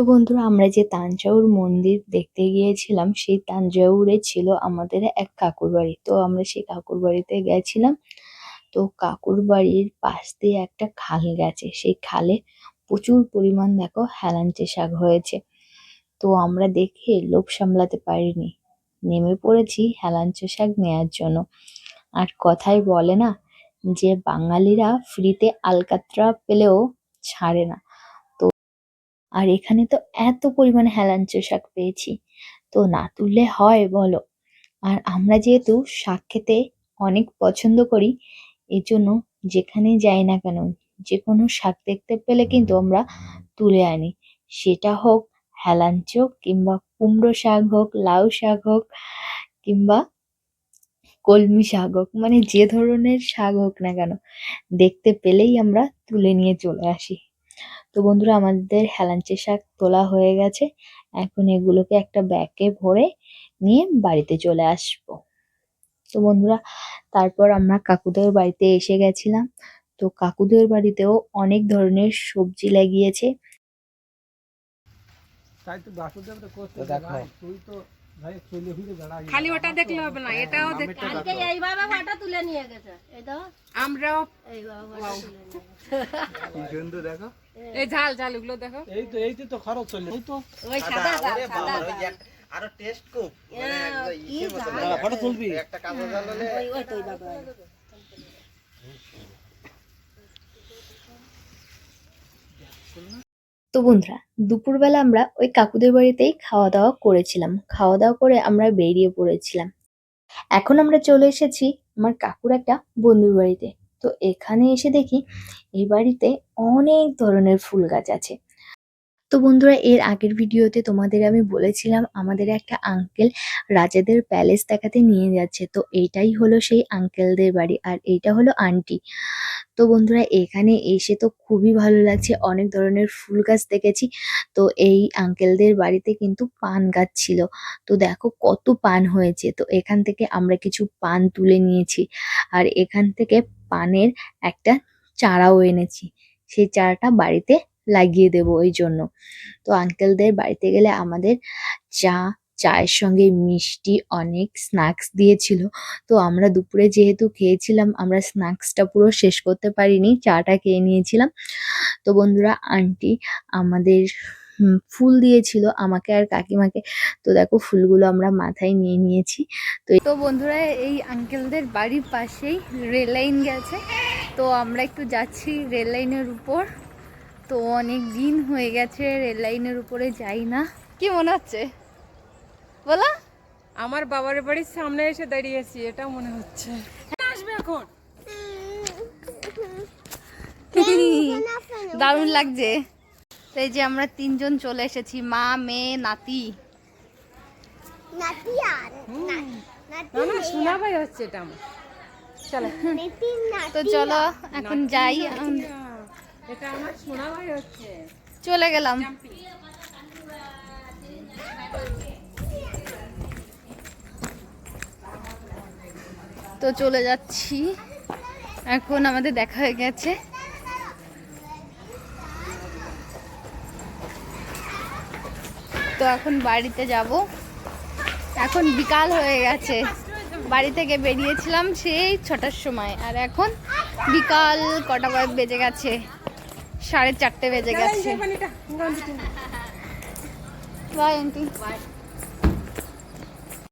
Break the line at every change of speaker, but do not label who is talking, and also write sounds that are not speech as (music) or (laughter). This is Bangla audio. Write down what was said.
তো বন্ধুরা, আমরা যে তাঞ্জাউর মন্দির দেখতে গিয়েছিলাম, সেই তাঞ্জাউরে ছিল আমাদের এক কাকুর বাড়ি তো আমরা সেই কাকুর বাড়িতে গেছিলাম। তো কাকুর বাড়ির পাশ দিয়ে একটা খাল গেছে। সেই খালে প্রচুর পরিমাণ দেখো হেলাঞ্চে শাক হয়েছে। তো আমরা দেখে লোভ সামলাতে পারিনি। নেমে পড়েছি হেলাঞ্চে শাক নেয়ার জন্য। আর কথায় বলে না যে, বাঙালিরা ফ্রিতে আলকাতরা পেলেও ছাড়ে না। আর এখানে তো এত পরিমাণে হেলাঞ্চে শাক পেয়েছি। তো না তুললে হয় বলো? আর আমরা যেহেতু শাক খেতে অনেক পছন্দ করি এই জন্য যেখানেই যাই না কেন যে কোনো শাক দেখতে পেলে কিন্তু আমরা তুলে আনি। সেটা হোক হেলাঞ্চ কিংবা কুমড়ো শাক হোক, লাউ শাক হোক কিংবা কলমি শাক হোক মানে যে ধরনের শাক হোক না কেন, দেখতে পেলেই আমরা তুলে নিয়ে চলে আসি। তো বন্ধুরা আমাদের হেলাঞ্চে শাক তোলা হয়ে গেছে। এখন এগুলোকে একটা ব্যাগে ভরে নিয়ে বাড়িতে চলে আসব। তো বন্ধুরা তারপর আমরা কাকুদের বাড়িতে এসে গেছিলাম। তো কাকুদের বাড়িতেও অনেক ধরনের সবজি লাগিয়েছে।
তাই তো বাসুদেব তো করতে
তো
তুই তো
খালি ওটা দেখলে হবে না এটাও দেখ
কালকে এইভাবে ওটা তুলে নিয়ে গেছে এই তো।
আমরাও
এইভাবে ওটা তুলে নিয়ে
কি সুন্দর দেখো।
এই ঝাল ঝাল ওগুলো দেখো।
এই তো এই তো খরচ চলে। এই তো।
ওই সাদা সাদা
বাবা, ওই
দাগ।
যে একটা- আরও টেস্ট খুব। মানে একদম
কি
ইসের মতো
ঝাল।
লাগে।
ফটো তুলবি?
একটা কাগজ হলে
ওই ওই তো বাবা।
তো বন্ধুরা, দুপুরবেলা আমরা ওই কাকুদের বাড়িতেই খাওয়া দাওয়া করেছিলাম। খাওয়া দাওয়া করে আমরা বেরিয়ে পড়েছিলাম। এখন আমরা চলে এসেছি আমার কাকুর একটা বন্ধুর বাড়িতে। তো এখানে এসে দেখি এই বাড়িতে অনেক ধরনের ফুল গাছ আছে। তো বন্ধুরা, এর আগের ভিডিওতে তোমাদের আমি বলেছিলাম, আমাদের একটা আঙ্কেল রাজাদের প্যালেস দেখাতে নিয়ে যাচ্ছে। তো এইটাই হলো সেই আঙ্কেলদের বাড়ি আর এইটা হলো আন্টি। তো বন্ধুরা এখানে এসে তো খুবই ভালো লাগছে। অনেক ধরনের ফুল গাছ দেখেছি। তো এই আঙ্কেলদের বাড়িতে কিন্তু পান গাছ ছিল। তো দেখো কত পান হয়েছে। তো এখান থেকে আমরা কিছু পান তুলে নিয়েছি। আর এখান থেকে পানের একটা চারাও এনেছি। সেই চারাটা বাড়িতে লাগিয়ে দেব ওই জন্য। তো আঙ্কেলদের বাড়িতে গেলে আমাদের চা চায়ের সঙ্গে মিষ্টি অনেক স্ন্যাক্স দিয়েছিল। তো আমরা দুপুরে যেহেতু খেয়েছিলাম, আমরা স্ন্যাক্সটা পুরো শেষ করতে পারিনি, চাটা খেয়ে নিয়েছিলাম। তো বন্ধুরা আন্টি আমাদের ফুল দিয়েছিল আমাকে আর কাকিমাকে। তো দেখো, ফুলগুলো আমরা মাথায় নিয়ে নিয়েছি। তো
তো বন্ধুরা, এই আঙ্কেলদের বাড়ির পাশেই রেল লাইন গেছে। তো আমরা একটু যাচ্ছি রেল লাইনের উপর। তো অনেক দিন হয়ে গেছে রেল লাইনের উপরে যাই না। কি মনে হচ্ছে? বলো।
আমার বাবার বাড়ির সামনে এসে দাঁড়িয়েছি এটা মনে হচ্ছে। আসবে এখন। (laughs)
দারুণ লাগছে। তো এই যে আমরা তিনজন চলে এসেছি মা মেয়ে নাতি।
হচ্ছে এটা আমার। চলো।
তো চলো এখন যাই আম-
এটা আমার শোনা হচ্ছে।
চলে গেলাম। তো চলে যাচ্ছি। এখন আমাদের দেখা হয়ে গেছে। তো এখন বাড়িতে যাব। এখন বিকাল হয়ে গেছে। বাড়ি থেকে বেরিয়েছিলাম সেই ছটার সময়। আর এখন বিকাল কটা বা- বেজে গেছে? সাড়ে চারটে বেজে গেছে। By aunty